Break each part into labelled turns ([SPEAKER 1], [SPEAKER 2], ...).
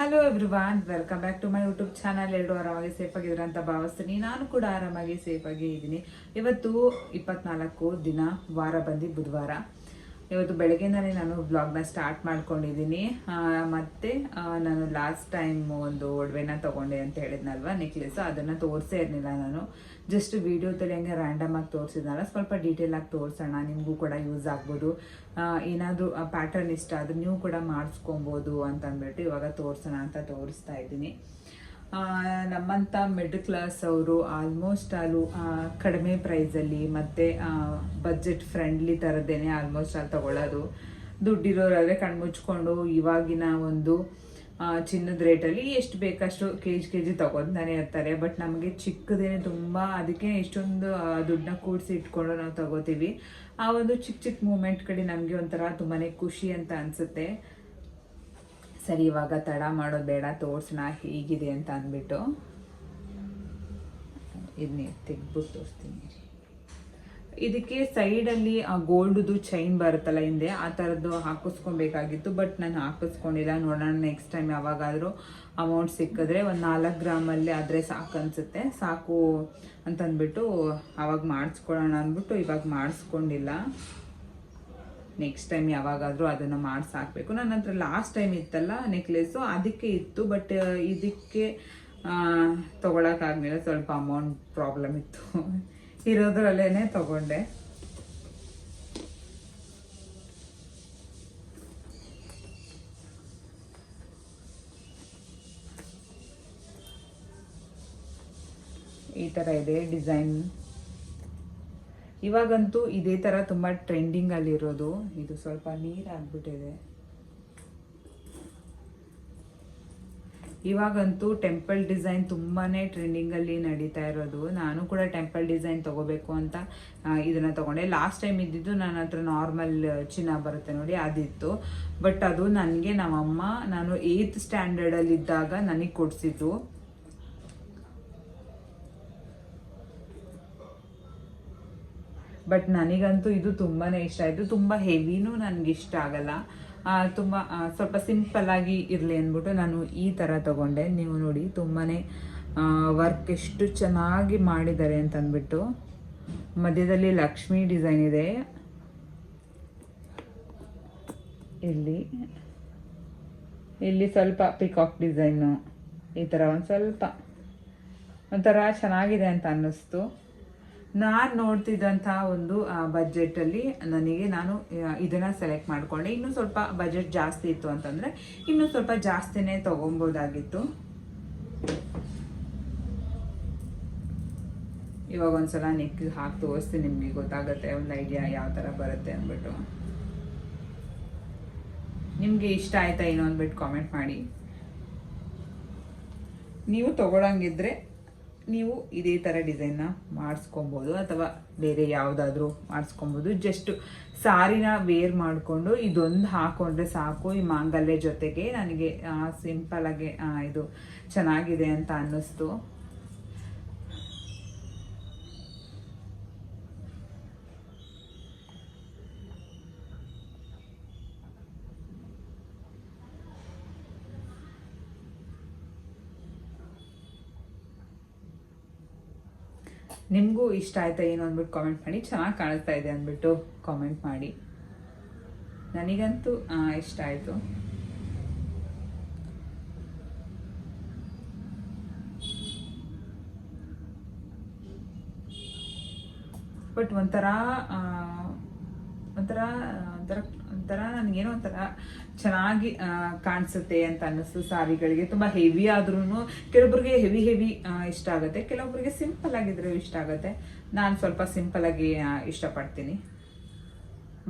[SPEAKER 1] Hello everyone welcome back to my YouTube channel ಎರಡು ಆರಾಮಾಗಿ safe ಆಗಿದ್ರ ಅಂತ ಭಾವಿಸ್ತೀನಿ. ನಾನು ಕೂಡ ಆರಾಮಾಗಿ ಆಗಿ ಇದ್ದೀನಿ. ಇವತ್ತು ಇಪ್ಪತ್ನಾಲ್ಕು ದಿನ ವಾರ ಬಂದು ಬುಧವಾರ. ಇವತ್ತು ಬೆಳಗ್ಗೆನೇ ನಾನು ಬ್ಲಾಗ್ನ ಸ್ಟಾರ್ಟ್ ಮಾಡ್ಕೊಂಡಿದ್ದೀನಿ. ಮತ್ತು ನಾನು ಲಾಸ್ಟ್ ಟೈಮ್ ಒಂದು ಒಡವೆನ ತಗೊಂಡೆ ಅಂತ ಹೇಳಿದ್ನಲ್ವ ನೆಕ್ಲೆಸ್ ಅದನ್ನು ತೋರಿಸೇ ಇರಲಿಲ್ಲ ನಾನು. ಜಸ್ಟ್ ವಿಡಿಯೋದಲ್ಲಿ ಹಂಗೆ ರ್ಯಾಂಡಮ್ ಆಗಿ ತೋರಿಸಿದ್ನಲ್ಲ, ಸ್ವಲ್ಪ ಡೀಟೇಲ್ ಆಗಿ ತೋರಿಸೋಣ, ನಿಮಗೂ ಕೂಡ ಯೂಸ್ ಆಗ್ಬೋದು. ಏನಾದರೂ ಪ್ಯಾಟರ್ನ್ ಇಷ್ಟ ಆದ್ರೆ ನೀವು ಕೂಡ ಮಾಡಿಸ್ಕೊಬೋದು ಅಂತ ಅಂದ್ಬಿಟ್ಟು ಇವಾಗ ತೋರಿಸೋಣ ಅಂತ ತೋರಿಸ್ತಾ ಇದ್ದೀನಿ. ನಮ್ಮಂಥ ಮಿಡ್ ಕ್ಲಾಸ್ ಅವರು ಆಲ್ಮೋಸ್ಟ್ ಆಲು ಆ, ಕಡಿಮೆ ಪ್ರೈಸಲ್ಲಿ ಮತ್ತು ಬಜೆಟ್ ಫ್ರೆಂಡ್ಲಿ ಥರದ್ದೇನೆ ಆಲ್ಮೋಸ್ಟ್ ಅಲ್ಲಿ ತಗೊಳ್ಳೋದು ದುಡ್ಡಿರೋರಾದರೆ ಕಣ್ಮುಚ್ಕೊಂಡು ಇವಾಗಿನ ಒಂದು ಚಿನ್ನದ ರೇಟಲ್ಲಿ ಎಷ್ಟು ಬೇಕಷ್ಟು ಕೆ ಜಿ ಕೆ ಜಿ ತಗೊತಾನೆ ಇರ್ತಾರೆ. ಬಟ್ ನಮಗೆ ಚಿಕ್ಕದೇನೆ ತುಂಬ ಅದಕ್ಕೆ ಎಷ್ಟೊಂದು ದುಡ್ಡನ್ನ ಕೂಡಿಸಿ ಇಟ್ಕೊಂಡು ನಾವು ತಗೋತೀವಿ. ಆ ಒಂದು ಚಿಕ್ಕ ಚಿಕ್ಕ ಮೂಮೆಂಟ್ ಕಡೆ ನಮಗೆ ಒಂಥರ ತುಂಬಾ ಖುಷಿ ಅಂತ ಅನಿಸುತ್ತೆ. ಸರಿ, ಇವಾಗ ತಡ ಮಾಡೋದು ಬೇಡ ತೋರ್ಸೋಣ ಹೀಗಿದೆ ಅಂತ ಅಂದ್ಬಿಟ್ಟು ಇದನ್ನೇ ತೆಗ್ಬಿಟ್ಟು ತೋರಿಸ್ತೀನಿ. ಇದಕ್ಕೆ ಸೈಡಲ್ಲಿ ಆ ಗೋಲ್ಡ್ದು ಚೈನ್ ಬರುತ್ತಲ್ಲ ಹಿಂದೆ, ಆ ಥರದ್ದು ಹಾಕಿಸ್ಕೊಬೇಕಾಗಿತ್ತು ಬಟ್ ನಾನು ಹಾಕಿಸ್ಕೊಂಡಿಲ್ಲ. ನೋಡೋಣ ನೆಕ್ಸ್ಟ್ ಟೈಮ್ ಯಾವಾಗಾದರೂ ಅಮೌಂಟ್ ಸಿಕ್ಕಿದ್ರೆ ಒಂದು ನಾಲ್ಕು ಗ್ರಾಮಲ್ಲಿ ಆದರೆ ಸಾಕು ಅನಿಸುತ್ತೆ. ಸಾಕು ಅಂತಂದ್ಬಿಟ್ಟು ಆವಾಗ ಮಾಡಿಸ್ಕೊಳ್ಳೋಣ ಅಂದ್ಬಿಟ್ಟು ಇವಾಗ ಮಾಡಿಸ್ಕೊಂಡಿಲ್ಲ. ನೆಕ್ಸ್ಟ್ ಟೈಮ್ ಯಾವಾಗಾದರೂ ಅದನ್ನು ಮಾಡಿಸಿ ಹಾಕಬೇಕು ನನ್ನ ಹತ್ರ ಲಾಸ್ಟ್ ಟೈಮ್ ಇತ್ತಲ್ಲ ನೆಕ್ಲೆಸ್ಸು ಅದಕ್ಕೆ ಇತ್ತು ಬಟ್ ಇದಕ್ಕೆ ತೊಗೊಳಕ್ಕಾಗಲಿಲ್ಲ. ಸ್ವಲ್ಪ ಅಮೌಂಟ್ ಪ್ರಾಬ್ಲಮ್ ಇತ್ತು. ಇರೋದ್ರಲ್ಲೇ ತಗೊಂಡೆ. ಈ ಥರ ಇದೆ ಡಿಸೈನ್ ಇವಾಗಂತೂ ಇದೇ ಥರ ತುಂಬ ಟ್ರೆಂಡಿಂಗಲ್ಲಿರೋದು ಇದು ಸ್ವಲ್ಪ ನೀರಾಗ್ಬಿಟ್ಟಿದೆ ಇವಾಗಂತೂ ಟೆಂಪಲ್ ಡಿಸೈನ್ ತುಂಬಾ ಟ್ರೆಂಡಿಂಗಲ್ಲಿ ನಡೀತಾ ಇರೋದು. ನಾನು ಕೂಡ ಟೆಂಪಲ್ ಡಿಸೈನ್ ತಗೋಬೇಕು ಅಂತ ಇದನ್ನು ತಗೊಂಡೆ. ಲಾಸ್ಟ್ ಟೈಮ್ ಇದ್ದಿದ್ದು ನನ್ನ ಹತ್ರ ನಾರ್ಮಲ್ ಚಿನ್ನ ಬರುತ್ತೆ ನೋಡಿ, ಅದಿತ್ತು. ಬಟ್ ಅದು ನನಗೆ ನಮ್ಮಮ್ಮ, ನಾನು ಏಯ್ತ್ ಸ್ಟ್ಯಾಂಡರ್ಡಲ್ಲಿ ಇದ್ದಾಗ ನನಗೆ ಕೊಡಿಸಿದ್ದು. ಬಟ್ ನನಗಂತೂ ಇದು ತುಂಬಾ ಇಷ್ಟ. ಆಯಿತು ತುಂಬ ಹೆವಿನೂ ನನಗೆ ಇಷ್ಟ ಆಗಲ್ಲ ತುಂಬ ಸ್ವಲ್ಪ ಸಿಂಪಲ್ ಆಗಿ ಇರಲಿ ಅಂದ್ಬಿಟ್ಟು ನಾನು ಈ ಥರ ತಗೊಂಡೆ. ನೀವು ನೋಡಿ ತುಂಬಾ ವರ್ಕ್ ಎಷ್ಟು ಚೆನ್ನಾಗಿ ಮಾಡಿದ್ದಾರೆ ಅಂತಂದ್ಬಿಟ್ಟು. ಮಧ್ಯದಲ್ಲಿ ಲಕ್ಷ್ಮಿ ಡಿಸೈನ್ ಇದೆ. ಇಲ್ಲಿ ಇಲ್ಲಿ ಸ್ವಲ್ಪ ಪಿಕಾಕ್ ಡಿಸೈನು ಈ ಥರ ಒಂದು ಸ್ವಲ್ಪ ಒಂಥರ ಚೆನ್ನಾಗಿದೆ ಅಂತ ಅನ್ನಿಸ್ತು. ನಾನು ನೋಡ್ತಿದ್ದಂಥ ಒಂದು ಬಜೆಟಲ್ಲಿ ನನಗೆ ನಾನು ಇದನ್ನು ಸೆಲೆಕ್ಟ್ ಮಾಡಿಕೊಂಡೆ. ಇನ್ನೂ ಸ್ವಲ್ಪ ಬಜೆಟ್ ಜಾಸ್ತಿ ಇತ್ತು ಅಂತಂದರೆ, ಇನ್ನೂ ಸ್ವಲ್ಪ ಜಾಸ್ತಿನೇ ತೊಗೊಬೋದಾಗಿತ್ತು. ಇವಾಗ ಒಂದ್ಸಲ ನೆಕ್ ಹಾಕಿ ತೋರಿಸ್ತೀನಿ ನಿಮಗೆ, ಗೊತ್ತಾಗುತ್ತೆ, ಒಂದು ಐಡಿಯಾ ಯಾವ ಥರ ಬರುತ್ತೆ ಅಂದ್ಬಿಟ್ಟು. ನಿಮಗೆ ಇಷ್ಟ ಆಯ್ತಾ ಏನೋ ಅಂದ್ಬಿಟ್ಟು ಕಾಮೆಂಟ್ ಮಾಡಿ. ನೀವು ತಗೊಳಂಗಿದ್ರೆ ನೀವು ಇದೇ ಥರ ಡಿಸೈನ್ನ ಮಾಡಿಸ್ಕೊಬೋದು ಅಥವಾ ಬೇರೆ ಯಾವುದಾದ್ರೂ ಮಾಡಿಸ್ಕೊಬೋದು. ಜಸ್ಟ್ ಸಾರಿನ ವೇರ್ ಮಾಡಿಕೊಂಡು ಇದೊಂದು ಹಾಕೊಂಡ್ರೆ ಸಾಕು. ಈ ಮಾಂಗಲ್ಯ ಜೊತೆಗೆ ನನಗೆ ಸಿಂಪಲಾಗಿ ಇದು ಚೆನ್ನಾಗಿದೆ ಅಂತ ಅನ್ನಿಸ್ತು. ನಿಮಗೂ ಇಷ್ಟ ಆಯ್ತಾ ಏನು ಅಂದ್ಬಿಟ್ಟು ಕಾಮೆಂಟ್ ಮಾಡಿ. ಚೆನ್ನಾಗಿ ಕಾಣಿಸ್ತಾ ಇದೆ ಅಂದ್ಬಿಟ್ಟು ಕಾಮೆಂಟ್ ಮಾಡಿ. ನನಗಂತೂ ಇಷ್ಟ ಆಯಿತು. ಬಟ್ ಒಂಥರ ಒಂಥರ ಒಂಥರ ಒಂಥರ ನನಗೇನೋ ಒಂಥರ ಚೆನ್ನಾಗಿ ಕಾಣಿಸುತ್ತೆ ಅಂತ ಅನ್ನಿಸ್ತು ಸಾರಿಗಳಿಗೆ. ತುಂಬ ಹೆವಿ ಆದ್ರೂ ಕೆಲವೊಬ್ರಿಗೆ ಹೆವಿ ಹೆವಿ ಇಷ್ಟ ಆಗುತ್ತೆ. ಕೆಲವೊಬ್ರಿಗೆ ಸಿಂಪಲ್ ಆಗಿದ್ರೆ ಇಷ್ಟ ಆಗುತ್ತೆ. ನಾನು ಸ್ವಲ್ಪ ಸಿಂಪಲ್ ಆಗಿ ಇಷ್ಟಪಡ್ತೀನಿ.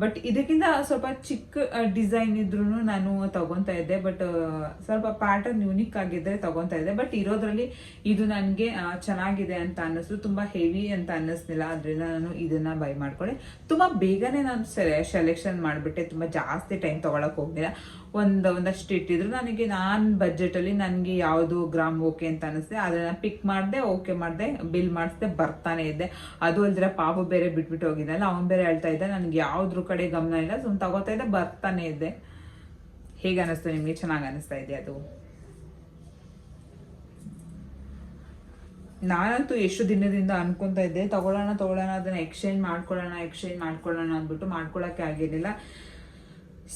[SPEAKER 1] ಬಟ್ ಇದಕ್ಕಿಂತ ಸ್ವಲ್ಪ ಚಿಕ್ಕ ಡಿಸೈನ್ ಇದ್ರೂ ನಾನು ತಗೊತಾ ಇದ್ದೆ. ಬಟ್ ಸ್ವಲ್ಪ ಪ್ಯಾಟರ್ನ್ ಯುನಿಕ್ ಆಗಿದ್ರೆ ತಗೊತಾ ಇದ್ದೆ. ಬಟ್ ಇರೋದ್ರಲ್ಲಿ ಇದು ನನಗೆ ಚೆನ್ನಾಗಿದೆ ಅಂತ ಅನ್ನಿಸ್ತು. ತುಂಬ ಹೆವಿ ಅಂತ ಅನ್ನಿಸ್ಲಿಲ್ಲ ಅದರಿಂದ ನಾನು ಇದನ್ನ ಬೈ ಮಾಡ್ಕೊಂಡೆ. ತುಂಬ ಬೇಗನೆ ನಾನು ಸೆಲೆಕ್ಷನ್ ಮಾಡಿಬಿಟ್ಟೆ. ತುಂಬ ಜಾಸ್ತಿ ಟೈಮ್ ತೊಗೊಳಕ್ಕೆ ಹೋಗಲಿಲ್ಲ. ಒಂದು, ಒಂದಷ್ಟು ಇಟ್ಟಿದ್ರು. ನನಗೆ ನಾನು ಬಜೆಟಲ್ಲಿ ನನಗೆ ಯಾವುದು ಗ್ರಾಮ್ ಓಕೆ ಅಂತ ಅನ್ನಿಸ್ತದೆ ಅದನ್ನು ಪಿಕ್ ಮಾಡಿದೆ ಓಕೆ ಮಾಡಿದೆ ಬಿಲ್ ಮಾಡಿಸ್ದೆ, ಬರ್ತಾನೆ ಇದ್ದೆ. ಅದು ಅಲ್ದಿರ ಪಾಪು ಬೇರೆ ಬಿಟ್ಬಿಟ್ಟು ಹೋಗಿದ್ದಲ್ಲ, ಅವ್ನು ಬೇರೆ ಹೇಳ್ತಾ ಇದ್ದೆ, ನನಗೆ ಯಾವ್ದ್ರ ಕಡೆ ಗಮನ ಇಲ್ಲ. ಸುಮ್ ತಗೋತಾ ಇದ್ದೆ ಬರ್ತಾನೆ ಇದ್ದೆ ಹೇಗೆ ಅನಿಸ್ತು ನಿಮಗೆ? ಚೆನ್ನಾಗಿ ಅನಿಸ್ತಾ ಇದೆ ಅದು? ನಾನಂತೂ ಎಷ್ಟು ದಿನದಿಂದ ಅನ್ಕೊಂತ ಇದ್ದೆ, ತಗೊಳ್ಳೋಣ ತಗೊಳ್ಳೋಣ, ಅದನ್ನು ಎಕ್ಸ್ಚೇಂಜ್ ಮಾಡ್ಕೊಳ್ಳೋಣ ಎಕ್ಸ್ಚೇಂಜ್ ಮಾಡ್ಕೊಳ್ಳೋಣ ಅಂದ್ಬಿಟ್ಟು ಮಾಡ್ಕೊಳ್ಳೋಕ್ಕೆ ಆಗಿರಲಿಲ್ಲ.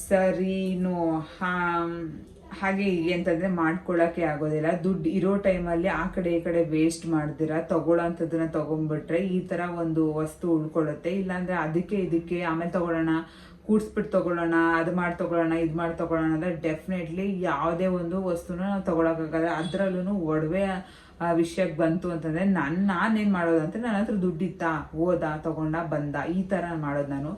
[SPEAKER 1] ಸರಿನೋ ಹಾಂ ಹಾಗೆ ಹೀಗೆ ಅಂತಂದ್ರೆ ಆಗೋದಿಲ್ಲ. ದುಡ್ಡು ಇರೋ ಟೈಮಲ್ಲಿ ಆ ಕಡೆ ಈ ಕಡೆ ವೇಸ್ಟ್ ಮಾಡ್ದಿರ ತಗೊಳ್ಳೋಂಥದ್ದನ್ನ ತಗೊಂಡ್ಬಿಟ್ರೆ ಈ ತರ ಒಂದು ವಸ್ತು ಉಳ್ಕೊಳ್ಳುತ್ತೆ. ಇಲ್ಲಾಂದ್ರೆ ಅದಕ್ಕೆ ಇದಕ್ಕೆ ಆಮೇಲೆ ತಗೊಳ್ಳೋಣ, ಕೂಡ್ಸ್ಬಿಟ್ಟು ತಗೊಳ್ಳೋಣ, ಅದು ಮಾಡಿ ತಗೊಳ್ಳೋಣ, ಇದು ಮಾಡಿ ತಗೊಳ್ಳೋಣ ಅಂದ್ರೆ ಡೆಫಿನೆಟ್ಲಿ ಯಾವುದೇ ಒಂದು ವಸ್ತುನ ನಾವು ತಗೊಳಕ್ಕಾಗಲ್ಲ. ಅದರಲ್ಲೂ ಒಡವೆ ಆ ವಿಷಯಕ್ಕೆ ಬಂತು ಅಂತಂದ್ರೆ ನನ್ನ ನಾನೇನು ಮಾಡೋದು ಅಂದರೆ ನನ್ನ ಹತ್ರ ದುಡ್ಡಿತ್ತಾ? ಹೋದ? ತಗೊಂಡ? ಬಂದ? ಈ ಥರ ಮಾಡೋದು ನಾನು.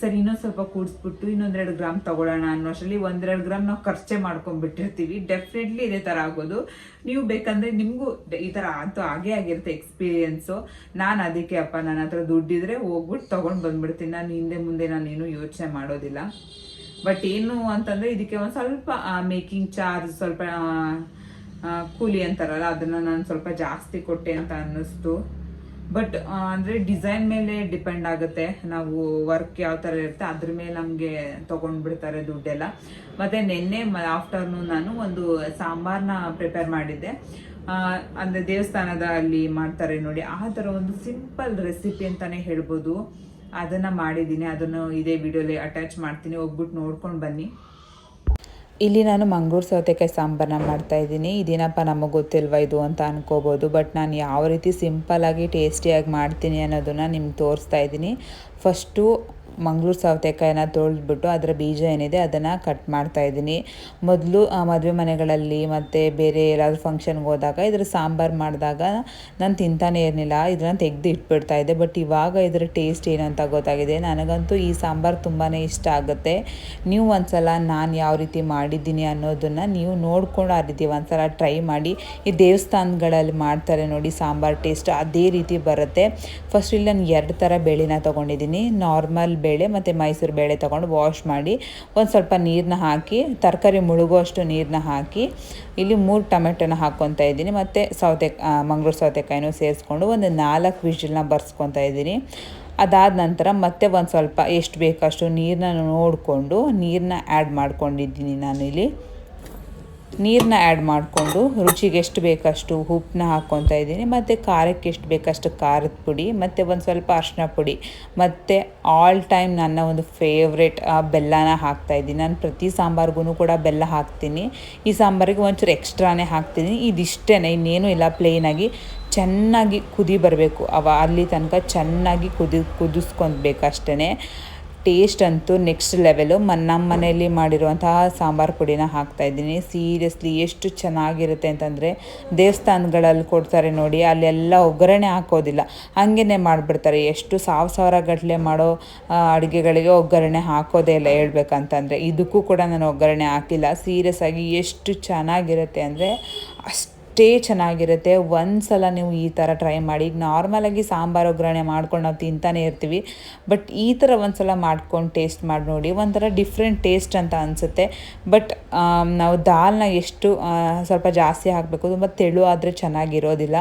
[SPEAKER 1] ಸರಿ, ಇನ್ನೊಂದು ಸ್ವಲ್ಪ ಕೂಡಿಸ್ಬಿಟ್ಟು ಇನ್ನೊಂದೆರಡು ಗ್ರಾಮ್ ತಗೊಳ್ಳೋಣ ಅನ್ನೋಷ್ಟರಲ್ಲಿ ಒಂದೆರಡು ಗ್ರಾಮ್ ನಾವು ಖರ್ಚೆ ಮಾಡ್ಕೊಂಡ್ಬಿಟ್ಟಿರ್ತೀವಿ. ಡೆಫಿನೆಟ್ಲಿ ಇದೇ ಥರ ಆಗೋದು. ನೀವು ಬೇಕಂದ್ರೆ ನಿಮಗೂ ಈ ಥರ ಅಂತೂ ಹಾಗೇ ಆಗಿರುತ್ತೆ ಎಕ್ಸ್ಪೀರಿಯೆನ್ಸು ನಾನು ಅದಕ್ಕೆ ಅಪ್ಪ ನನ್ನ ಹತ್ರ ದುಡ್ಡಿದ್ರೆ ಹೋಗ್ಬಿಟ್ಟು ತೊಗೊಂಡು ಬಂದ್ಬಿಡ್ತೀನಿ. ನಾನು ಹಿಂದೆ ಮುಂದೆ ನಾನೇನು ಯೋಚನೆ ಮಾಡೋದಿಲ್ಲ. ಬಟ್ ಏನು ಅಂತಂದರೆ ಇದಕ್ಕೆ ಒಂದು ಸ್ವಲ್ಪ ಮೇಕಿಂಗ್ ಚಾರ್ಜ್ ಸ್ವಲ್ಪ ಕೂಲಿ ಅಂತಾರಲ್ಲ, ಅದನ್ನ ನಾನು ಸ್ವಲ್ಪ ಜಾಸ್ತಿ ಕೊಟ್ಟೆ ಅಂತ ಅನ್ನಿಸ್ತು. ಬಟ್ ಅಂದ್ರೆ ಡಿಸೈನ್ ಮೇಲೆ ಡಿಪೆಂಡ್ ಆಗುತ್ತೆ. ನಾವು ವರ್ಕ್ ಯಾವ ಥರ ಇರುತ್ತೆ, ಅದ್ರ ಮೇಲೆ ನಮಗೆ ತೊಗೊಂಡ್ಬಿಡ್ತಾರೆ ದುಡ್ಡೆಲ್ಲ. ಮತ್ತೆ ನಿನ್ನೆ ಆಫ್ಟರ್ನೂನ್ ನಾನು ಒಂದು ಸಾಂಬಾರ್ನ ಪ್ರಿಪೇರ್ ಮಾಡಿದ್ದೆ. ಅಂದರೆ ದೇವಸ್ಥಾನದ ಅಲ್ಲಿ ಮಾಡ್ತಾರೆ ನೋಡಿ, ಆ ಥರ ಒಂದು ಸಿಂಪಲ್ ರೆಸಿಪಿ ಅಂತಾನೆ ಹೇಳ್ಬೋದು. ಅದನ್ನ ಮಾಡಿದ್ದೀನಿ, ಅದನ್ನು ಇದೇ ವಿಡಿಯೋಲಿ ಅಟ್ಯಾಚ್ ಮಾಡ್ತೀನಿ, ಹೋಗ್ಬಿಟ್ಟು ನೋಡ್ಕೊಂಡು ಬನ್ನಿ.
[SPEAKER 2] ಇಲ್ಲಿ ನಾನು ಮಂಗ್ಳೂರು ಸೌತೆಕಾಯಿ ಸಾಂಬಾರನ್ನ ಮಾಡ್ತಾ ಇದ್ದೀನಿ. ಇದೇನಪ್ಪ ನಮಗೆ ಗೊತ್ತಿಲ್ವ ಇದು ಅಂತ ಅನ್ಕೋಬೋದು. ಬಟ್ ನಾನು ಯಾವ ರೀತಿ ಸಿಂಪಲ್ಲಾಗಿ ಟೇಸ್ಟಿಯಾಗಿ ಮಾಡ್ತೀನಿ ಅನ್ನೋದನ್ನು ನಿಮ್ಗೆ ತೋರಿಸ್ತಾ ಇದ್ದೀನಿ. ಫಸ್ಟು ಮಂಗಳೂರು ಸೌತೆಕಾಯಿನ ತೊಳೆದ್ಬಿಟ್ಟು ಅದರ ಬೀಜ ಏನಿದೆ ಅದನ್ನು ಕಟ್ ಮಾಡ್ತಾ ಇದ್ದೀನಿ. ಮೊದಲು ಮದುವೆ ಮನೆಗಳಲ್ಲಿ ಮತ್ತು ಬೇರೆ ಏನಾದರೂ ಫಂಕ್ಷನ್ಗೆ ಹೋದಾಗ ಇದ್ರ ಸಾಂಬಾರು ಮಾಡಿದಾಗ ನಾನು ತಿಂತಾನೆ ಇರಲಿಲ್ಲ ಇದನ್ನು ತೆಗೆದು ಇಟ್ಬಿಡ್ತಾ ಇದ್ದೆ. ಬಟ್ ಇವಾಗ ಇದರ ಟೇಸ್ಟ್ ಏನಂತ ಗೊತ್ತಾಗಿದೆ. ನನಗಂತೂ ಈ ಸಾಂಬಾರು ತುಂಬಾ ಇಷ್ಟ ಆಗುತ್ತೆ. ನೀವು ಒಂದ್ಸಲ ನಾನು ಯಾವ ರೀತಿ ಮಾಡಿದ್ದೀನಿ ಅನ್ನೋದನ್ನು ನೀವು ನೋಡ್ಕೊಂಡು ಆ ರೀತಿ ಒಂದ್ಸಲ ಟ್ರೈ ಮಾಡಿ, ಈ ದೇವಸ್ಥಾನಗಳಲ್ಲಿ ಮಾಡ್ತಾರೆ ನೋಡಿ ಸಾಂಬಾರು ಟೇಸ್ಟ್ ಅದೇ ರೀತಿ ಬರುತ್ತೆ. ಫಸ್ಟ್ ಇಲ್ಲಿ ನಾನು ಎರಡು ಥರ ಬೇಳೆನ ತೊಗೊಂಡಿದ್ದೀನಿ. ನಾರ್ಮಲ್ ಮತ್ತು ಮೈಸೂರು ಬೇಳೆ ತಗೊಂಡು ವಾಶ್ ಮಾಡಿ ಒಂದು ಸ್ವಲ್ಪ ನೀರನ್ನ ಹಾಕಿ, ತರಕಾರಿ ಮುಳುಗುವಷ್ಟು ನೀರನ್ನ ಹಾಕಿ, ಇಲ್ಲಿ ಮೂರು ಟೊಮೆಟೊನ ಹಾಕ್ಕೊತಾ ಇದ್ದೀನಿ. ಮತ್ತು ಸೌತೆ ಮಂಗಳೂರು ಸೌತೆಕಾಯಿನೂ ಸೇರಿಸ್ಕೊಂಡು ಒಂದು ನಾಲ್ಕು ವಿಜಿಲ್ನ ಬರ್ಸ್ಕೊತಾ ಇದ್ದೀನಿ. ಅದಾದ ನಂತರ ಮತ್ತೆ ಒಂದು ಸ್ವಲ್ಪ ಎಷ್ಟು ಬೇಕಷ್ಟು ನೀರನ್ನ ನೋಡಿಕೊಂಡು ನೀರನ್ನ ಆ್ಯಡ್ ಮಾಡ್ಕೊಂಡಿದ್ದೀನಿ ನಾನಿಲ್ಲಿ. ನೀರನ್ನ ಆ್ಯಡ್ ಮಾಡಿಕೊಂಡು ರುಚಿಗೆ ಎಷ್ಟು ಬೇಕಷ್ಟು ಉಪ್ಪನ್ನ ಹಾಕ್ಕೊತಾ ಇದ್ದೀನಿ. ಮತ್ತು ಖಾರಕ್ಕೆ ಎಷ್ಟು ಬೇಕಷ್ಟು ಖಾರದ ಪುಡಿ, ಮತ್ತು ಒಂದು ಸ್ವಲ್ಪ ಅರಿಶಿನ ಪುಡಿ, ಮತ್ತು ಆಲ್ ಟೈಮ್ ನನ್ನ ಒಂದು ಫೇವ್ರೆಟ್ ಬೆಲ್ಲನ ಹಾಕ್ತಾ ಇದ್ದೀನಿ. ನಾನು ಪ್ರತಿ ಸಾಂಬಾರ್ಗೂ ಕೂಡ ಬೆಲ್ಲ ಹಾಕ್ತೀನಿ. ಈ ಸಾಂಬಾರಿಗೆ ಒಂಚೂರು ಎಕ್ಸ್ಟ್ರಾನೇ ಹಾಕ್ತೀನಿ. ಇದಿಷ್ಟೇ ಇನ್ನೇನು ಇಲ್ಲ ಪ್ಲೇನಾಗಿ ಚೆನ್ನಾಗಿ ಕುದಿ ಬರಬೇಕು. ಅವ ಅಲ್ಲಿ ತನಕ ಚೆನ್ನಾಗಿ ಕುದಿ ಕುದಿಸ್ಕೊಬೇಕು ಟೇಸ್ಟ್ ಅಂತೂ ನೆಕ್ಸ್ಟ್ ಲೆವೆಲು. ಮ, ನಮ್ಮ ಮನೆಯಲ್ಲಿ ಮಾಡಿರುವಂತಹ ಸಾಂಬಾರು ಪುಡಿನ ಹಾಕ್ತಾಯಿದ್ದೀನಿ ಸೀರಿಯಸ್ಲಿ ಎಷ್ಟು ಚೆನ್ನಾಗಿರುತ್ತೆ ಅಂತಂದರೆ ದೇವಸ್ಥಾನಗಳಲ್ಲಿ ಕೊಡ್ತಾರೆ ನೋಡಿ, ಅಲ್ಲೆಲ್ಲ ಒಗ್ಗರಣೆ ಹಾಕೋದಿಲ್ಲ. ಹಾಗೇ ಮಾಡಿಬಿಡ್ತಾರೆ. ಎಷ್ಟು ಸಾವಿರ ಸಾವಿರ ಗಟ್ಟಲೆ ಮಾಡೋ ಅಡುಗೆಗಳಿಗೆ ಒಗ್ಗರಣೆ ಹಾಕೋದೇ ಇಲ್ಲ ಹೇಳ್ಬೇಕಂತಂದರೆ. ಇದಕ್ಕೂ ಕೂಡ ನಾನು ಒಗ್ಗರಣೆ ಹಾಕಿಲ್ಲ. ಸೀರಿಯಸ್ ಆಗಿ ಎಷ್ಟು ಚೆನ್ನಾಗಿರುತ್ತೆ ಅಂದರೆ ಅಷ್ಟು ಅಷ್ಟೇ ಚೆನ್ನಾಗಿರುತ್ತೆ. ಒಂದು ಸಲ ನೀವು ಈ ಥರ ಟ್ರೈ ಮಾಡಿ ಈಗ ನಾರ್ಮಲಾಗಿ ಸಾಂಬಾರು ಒಗ್ಗರಣೆ ಮಾಡ್ಕೊಂಡು ನಾವು ತಿಂತಾನೆ ಇರ್ತೀವಿ. ಬಟ್ ಈ ಥರ ಒಂದು ಸಲ ಮಾಡ್ಕೊಂಡು ಟೇಸ್ಟ್ ಮಾಡಿ ನೋಡಿ, ಒಂಥರ ಡಿಫ್ರೆಂಟ್ ಟೇಸ್ಟ್ ಅಂತ ಅನಿಸುತ್ತೆ. ಬಟ್ ನಾವು ದಾಲ್ನ ಎಷ್ಟು ಸ್ವಲ್ಪ ಜಾಸ್ತಿ ಹಾಕಬೇಕು, ತುಂಬ ತೆಳು ಆದರೆ ಚೆನ್ನಾಗಿರೋದಿಲ್ಲ.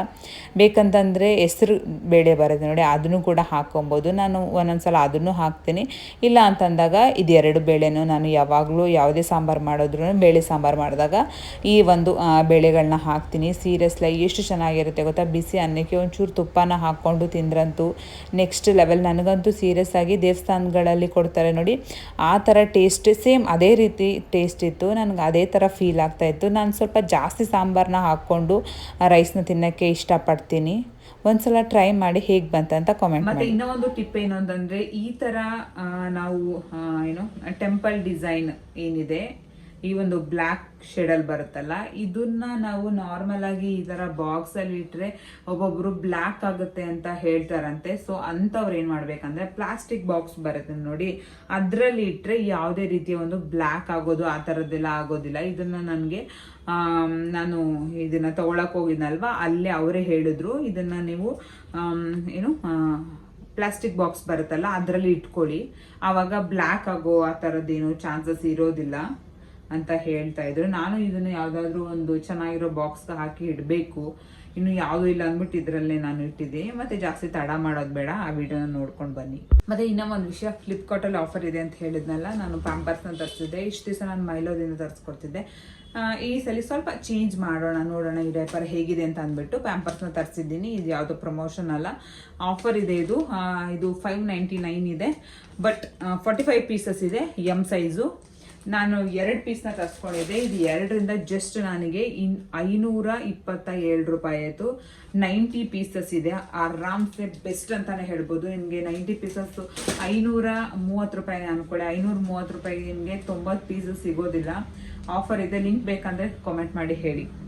[SPEAKER 2] ಬೇಕಂತಂದರೆ ಹೆಸರು ಬೇಳೆ ಬರುತ್ತೆ ನೋಡಿ, ಅದನ್ನು ಕೂಡ ಹಾಕ್ಕೊಬೋದು ನಾನು ಒಂದೊಂದು ಸಲ ಅದನ್ನು ಹಾಕ್ತೀನಿ. ಇಲ್ಲ ಅಂತಂದಾಗ ಇದೆರಡು ಬೇಳೆನೂ ನಾನು ಯಾವಾಗಲೂ ಯಾವುದೇ ಸಾಂಬಾರು ಮಾಡಿದ್ರು ಬೇಳೆ ಸಾಂಬಾರು ಮಾಡಿದಾಗ ಈ ಒಂದು ಬೇಳೆಗಳನ್ನ ಹಾಕ್ತೀನಿ. ಸೀರಿಯಸ್ಲಾಗಿ ಎಷ್ಟು ಚೆನ್ನಾಗಿರುತ್ತೆ ಗೊತ್ತಾ? ಬಿಸಿ ಅನ್ನಕ್ಕೆ ಒಂಚೂರು ತುಪ್ಪನ ಹಾಕ್ಕೊಂಡು ತಿಂದ್ರಂತೂ ನೆಕ್ಸ್ಟ್ ಲೆವೆಲ್ ನನಗಂತೂ ಸೀರಿಯಸ್ ಆಗಿ ದೇವಸ್ಥಾನಗಳಲ್ಲಿ ಕೊಡ್ತಾರೆ ನೋಡಿ. ಆ ಥರ ಟೇಸ್ಟ್ ಸೇಮ್ ಅದೇ ರೀತಿ ಟೇಸ್ಟ್ ಇತ್ತು. ನನಗೆ ಅದೇ ಥರ ಫೀಲ್ ಆಗ್ತಾ ಇತ್ತು. ನಾನು ಸ್ವಲ್ಪ ಜಾಸ್ತಿ ಸಾಂಬಾರನ್ನ ಹಾಕ್ಕೊಂಡು ರೈಸ್ನ ತಿನ್ನೋಕ್ಕೆ ಇಷ್ಟಪಡ್ತೀನಿ. ಒಂದ್ಸಲ ಟ್ರೈ ಮಾಡಿ ಹೇಗೆ ಬಂತಂತ ಕಾಮೆಂಟ್
[SPEAKER 1] ಮತ್ತೆ
[SPEAKER 2] ಇನ್ನೊಂದು
[SPEAKER 1] ಇನ್ನೂ ಒಂದು ಟಿಪ್ ಏನು ಅಂತಂದ್ರೆ ಈ ತರ ನಾವು ಏನು ಟೆಂಪಲ್ ಡಿಸೈನ್ ಏನಿದೆ ಈ ಒಂದು ಬ್ಲ್ಯಾಕ್ ಶೇಡಲ್ಲಿ ಬರುತ್ತಲ್ಲ, ಇದನ್ನ ನಾವು ನಾರ್ಮಲ್ ಆಗಿ ಈ ಥರ ಬಾಕ್ಸ್ ಅಲ್ಲಿ ಇಟ್ರೆ ಒಬ್ಬೊಬ್ರು ಬ್ಲ್ಯಾಕ್ ಆಗುತ್ತೆ ಅಂತ ಹೇಳ್ತಾರಂತೆ. ಸೊ ಅಂತವ್ರು ಏನ್ ಮಾಡ್ಬೇಕಂದ್ರೆ ಪ್ಲಾಸ್ಟಿಕ್ ಬಾಕ್ಸ್ ಬರುತ್ತೆ ನೋಡಿ. ಅದರಲ್ಲಿ ಇಟ್ಟರೆ ಯಾವುದೇ ರೀತಿಯ ಒಂದು ಬ್ಲ್ಯಾಕ್ ಆಗೋದು, ಆ ಥರದ್ದೆಲ್ಲ ಆಗೋದಿಲ್ಲ. ಇದನ್ನ ನನಗೆ ನಾನು ಇದನ್ನ ತಗೊಳಕ್ ಹೋಗಿದ್ನಲ್ವಾ? ಅಲ್ಲೇ ಅವರೇ ಹೇಳಿದ್ರು. ಇದನ್ನ ನೀವು ಏನು ಪ್ಲಾಸ್ಟಿಕ್ ಬಾಕ್ಸ್ ಬರುತ್ತಲ್ಲ, ಅದರಲ್ಲಿ ಇಟ್ಕೊಳ್ಳಿ. ಆವಾಗ ಬ್ಲ್ಯಾಕ್ ಆಗೋ ಆ ಥರದ್ದೇನು ಚಾನ್ಸಸ್ ಇರೋದಿಲ್ಲ. ಅಂತ ಹೇಳ್ತಾ ಇದ್ರು. ನಾನು ಇದನ್ನ ಯಾವ್ದಾದ್ರು ಒಂದು ಚೆನ್ನಾಗಿರೋ ಬಾಕ್ಸ್ಗೆ ಹಾಕಿ ಇಡಬೇಕು. ಇನ್ನು ಯಾವುದು ಇಲ್ಲ ಅಂದ್ಬಿಟ್ಟು ಇದರಲ್ಲೇ ನಾನು ಇಟ್ಟಿದ್ದೀನಿ ಮತ್ತೆ ಜಾಸ್ತಿ ತಡ ಮಾಡೋದು ಬೇಡ. ಆ ವಿಡಿಯೋನ ನೋಡ್ಕೊಂಡು ಬನ್ನಿ. ಮತ್ತೆ ಇನ್ನೂ ಒಂದು ವಿಷಯ ಫ್ಲಿಪ್ಕಾರ್ಟಲ್ಲಿ ಆಫರ್ ಇದೆ ಅಂತ ಹೇಳಿದ್ನಲ್ಲ, ನಾನು ಪ್ಯಾಂಪರ್ಸ್ನ ತರಿಸಿದ್ದೆ. ಇಷ್ಟು ದಿವಸ ನಾನು ಮೈಲೋದಿಂದ ತರಿಸ್ಕೊಡ್ತಿದ್ದೆ. ಈ ಸಲ ಸ್ವಲ್ಪ ಚೇಂಜ್ ಮಾಡೋಣ, ನೋಡೋಣ, ಈ ಡೈಪರ್ ಹೇಗಿದೆ ಅಂತ ಅಂದ್ಬಿಟ್ಟು ಪ್ಯಾಂಪರ್ಸ್ನ ತರಿಸಿದ್ದೀನಿ. ಇದು ಯಾವುದೋ ಪ್ರಮೋಷನ್ ಅಲ್ಲ. ಆಫರ್ ಇದೆ ಇದು. ಇದು ಫೈವ್ ನೈಂಟಿ ನೈನ್ ಇದೆ. ಬಟ್ ಫಾರ್ಟಿ ಫೈವ್ ಪೀಸಸ್ ಇದೆ ಎಂ ಸೈಜು ನಾನು ಎರಡು ಪೀಸ್ನ ತರಿಸ್ಕೊಂಡಿದ್ದೆ. ಇದು ಎರಡರಿಂದ ಜಸ್ಟ್ ನನಗೆ ಇನ್ ಐನೂರ ಇಪ್ಪತ್ತ ಏಳು ರೂಪಾಯಿ ಆಯಿತು. ನೈಂಟಿ ಪೀಸಸ್ ಇದೆ. ಆರಾಮ್ಸೆ ಬೆಸ್ಟ್ ಅಂತಲೇ ಹೇಳ್ಬೋದು. ನಿಮಗೆ ನೈಂಟಿ ಪೀಸಸ್ ಐನೂರ ಮೂವತ್ತು ರೂಪಾಯಿ ಅನ್ಕೊಳ್ಳಿ. ಐನೂರ ಮೂವತ್ತು ರೂಪಾಯಿಗೆ ನಿಮಗೆ ತೊಂಬತ್ತು ಪೀಸಸ್ ಸಿಗೋದಿಲ್ಲ. ಆಫರ್ ಇದೆ. ಲಿಂಕ್ ಬೇಕಂದರೆ ಕಾಮೆಂಟ್ ಮಾಡಿ ಹೇಳಿ.